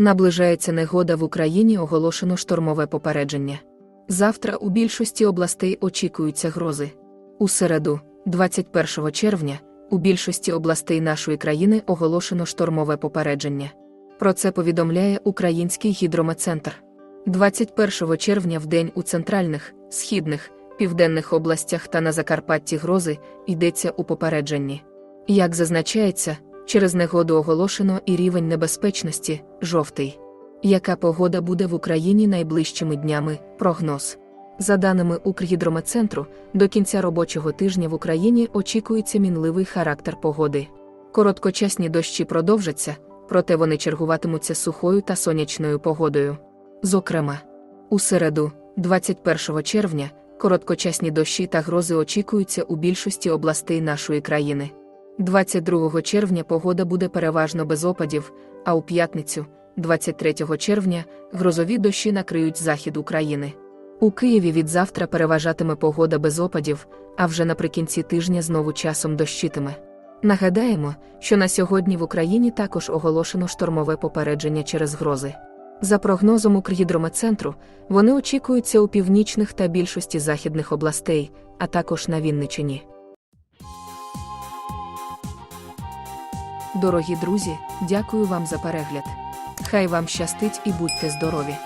Наближається негода в Україні оголошено штормове попередження. Завтра у більшості областей очікуються грози. У середу, 21 червня, у більшості областей нашої країни оголошено штормове попередження. Про це повідомляє Український гідрометцентр. 21 червня в день у центральних, східних, південних областях та на Закарпатті грози йдеться у попередженні. Як зазначається, через негоду оголошено і рівень небезпечності жовтий. Яка погода буде в Україні найближчими днями? Прогноз. За даними Укргідрометцентру, до кінця робочого тижня в Україні очікується мінливий характер погоди. Короткочасні дощі продовжаться, проте вони чергуватимуться сухою та сонячною погодою. Зокрема, у середу, 21 червня, короткочасні дощі та грози очікуються у більшості областей нашої країни. 22 червня погода буде переважно без опадів, а у п'ятницю, 23 червня, грозові дощі накриють захід України. У Києві від завтра переважатиме погода без опадів, а вже наприкінці тижня знову часом дощитиме. Нагадаємо, що на сьогодні в Україні також оголошено штормове попередження через грози. За прогнозом Укргідрометцентру, вони очікуються у північних та більшості західних областей, а також на Вінничині. Дорогі друзі, дякую вам за перегляд. Хай вам щастить і будьте здорові!